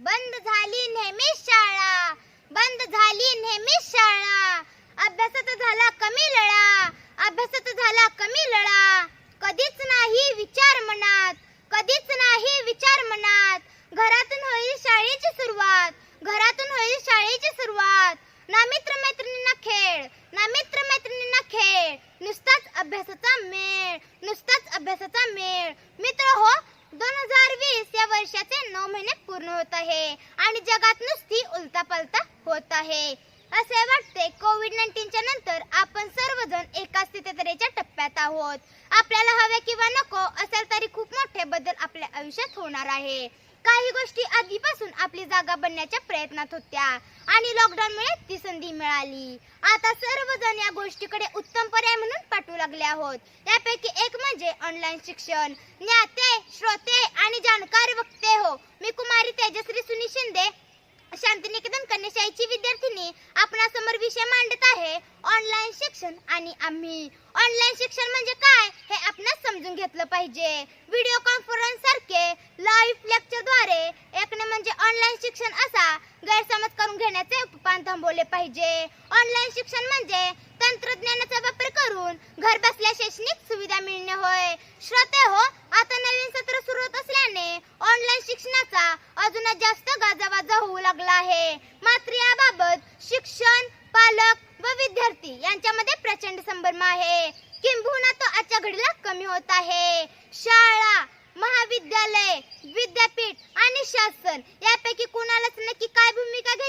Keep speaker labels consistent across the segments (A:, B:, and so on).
A: बंद झाली नेहमी शाळा. बंद झाली नेहमी शाळा. अभ्यासात झाला कमी लळा. अभ्यासात झाला कमी लळा. कधीच नाही विचार मनात. कधीच नाही विचार मनात. घरातून होईल शाळेची सुरुवात. घरातून होईल शाळेची सुरुवात. ना मित्र मैत्रिणींना खेळ. ना मित्र मैत्रिणींना खेळ. नुसताच अभ्यासाचा मेळ. नुसताच अभ्यासाचा मेळ. मित्र हो दोन हजार वीस या वर्षाचे नऊ महिने पूर्ण होत आहे आणि जगात नुसती उलतापलता होत आहे. असे वाटते कोविड नाईन्टीनच्या नंतर आपण सर्वजण एका स्थितरेच्या टप्प्यात आहोत. आपल्याला हवे किंवा नको असेल तरी खूप मोठे बदल आपल्या आयुष्यात होणार आहे. काही गोष्टी आधीपासून आपली जागा बनण्याच्या प्रयत्नात होत्या आणि लॉकडाऊनमुळे ती संधी मिळाली. आता सर्वजण या गोष्टीकडे उत्तम पर्याय म्हणून लागले आहोत. यापैकी एक म्हणजे ऑनलाईन शिक्षण. ज्ञाते श्रोते आणि जाणकार वक्ते हो. मी कुमारी तेजश्री सुनी शिंदे. शांतिनिकेतन कन्याशाळेची विद्यार्थिनी. आपणासमोर विषय मांडत आहे ऑनलाईन शिक्षण आणि आम्ही. ऑनलाईन शिक्षण म्हणजे काय हे आपणास समजून घेतलं पाहिजे. व्हिडिओ कॉन्फरन्स सारखे लाईव्ह लेक्चरद्वारे एकने म्हणजे ऑनलाईन शिक्षण असा गैरसमज करून घेण्याचे उपपान थांबवले पाहिजे. ऑनलाईन शिक्षण म्हणजे तंत्रज्ञानाचा वापर करून घर बसल्या शैक्षणिक सुविधा मिळणे होय. श्रोते हो आता नवीन सत्र सुरू होत असल्याने ऑनलाईन शिक्षणाचा अजूनच जास्त गाजावाजा होऊ लागला आहे. मात्र याबाबत शिक्षण पालक व विद्यार्थी यांच्यामध्ये प्रचंड संभ्रम आहे. किंबहुना तो आजच्या घडीला कमी होत आहे. शाळा महाविद्यालय विद्यापीठ आणि शासन यापैकी कोणालाच नक्की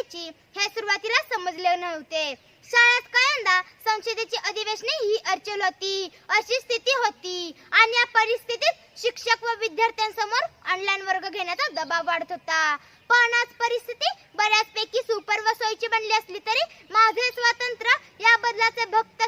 A: करायची हे सुरुवातीला समजले नव्हते. शाळेत कायंदा संसदेची अधिवेशने ही अडचण होती. अशी स्थिती होती आणि या परिस्थितीत शिक्षक व विद्यार्थ्यांसमोर ऑनलाईन वर्ग घेण्याचा दबाव वाढत होता. पण आज परिस्थिती बऱ्याचपैकी सुपर व सोयीची बनली असली तरी माझे स्वातंत्र्य या बदलाचे भक्त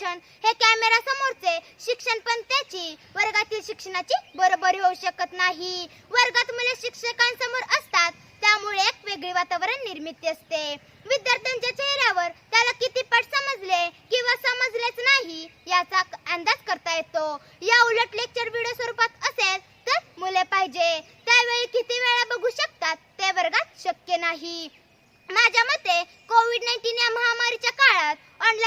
A: शिक्षण हे कॅमेरा समोरचे शिक्षण पण त्याची. वर्गातील शिक्षणाची बरोबरी होऊ शकत नाही. वर्गात मुले शिक्षकांसमोर असतात त्यामुळे एक वेगळी वातावरण निर्मिती असते. विद्यार्थ्यांच्या चेहऱ्यावर त्याला किती पट समजले किंवा समजलेच नाही याचा अंदाज करता येतो. या उलट लेक्चर व्हिडिओ स्वरूपात असेल तर मुले पाहिजे. त्यावेळी किती वेळा बघू शकतात ते वर्गात शक्य नाही.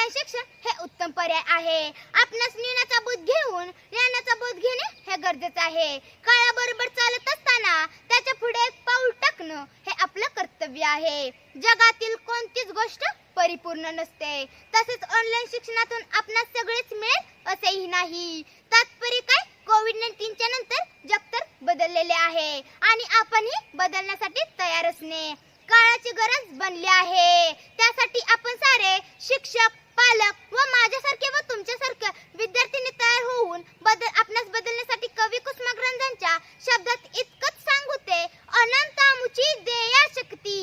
A: ऑनलाईन शिक्षण हे उत्तम पर्याय आहे. आपणास ज्ञानाचा बोध घेऊन ज्ञानाचा बोध घेणे हे गरजेचं आहे. काळाबरोबर चालत असताना त्याच्या पुढे एक पाऊल टाकणं हे आपलं कर्तव्य आहे. जगातील कोणतीच गोष्ट परिपूर्ण नसते. तसेच ऑनलाईन शिक्षणातून आपणास सगळेच मिळेल असेही नाही. तात्पर्य काय? कोविड नाईन्टीनच्या नंतर जग तर बदललेले आहे आणि आपणही बदलण्यासाठी तयार असणे. काळाची गरज बनली आहे. त्यासाठी आपण सारे शिक्षक पालक व माझ्यासारखे व तुमच्यासारखे विद्यार्थ्यांनी तयार होऊन बदल आपणास बदलण्यासाठी कवी कुसुमाग्रजांच्या शब्दात इतकंच सांगूते अनंत आमुची देया शक्ती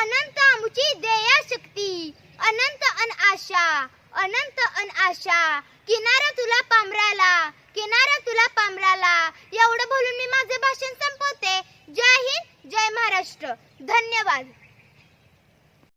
A: अनंत आमुची देया शक्ती अनंत अन आशा अनंत अन आशा किनारा तुला पामराला किनारा तुला पामराला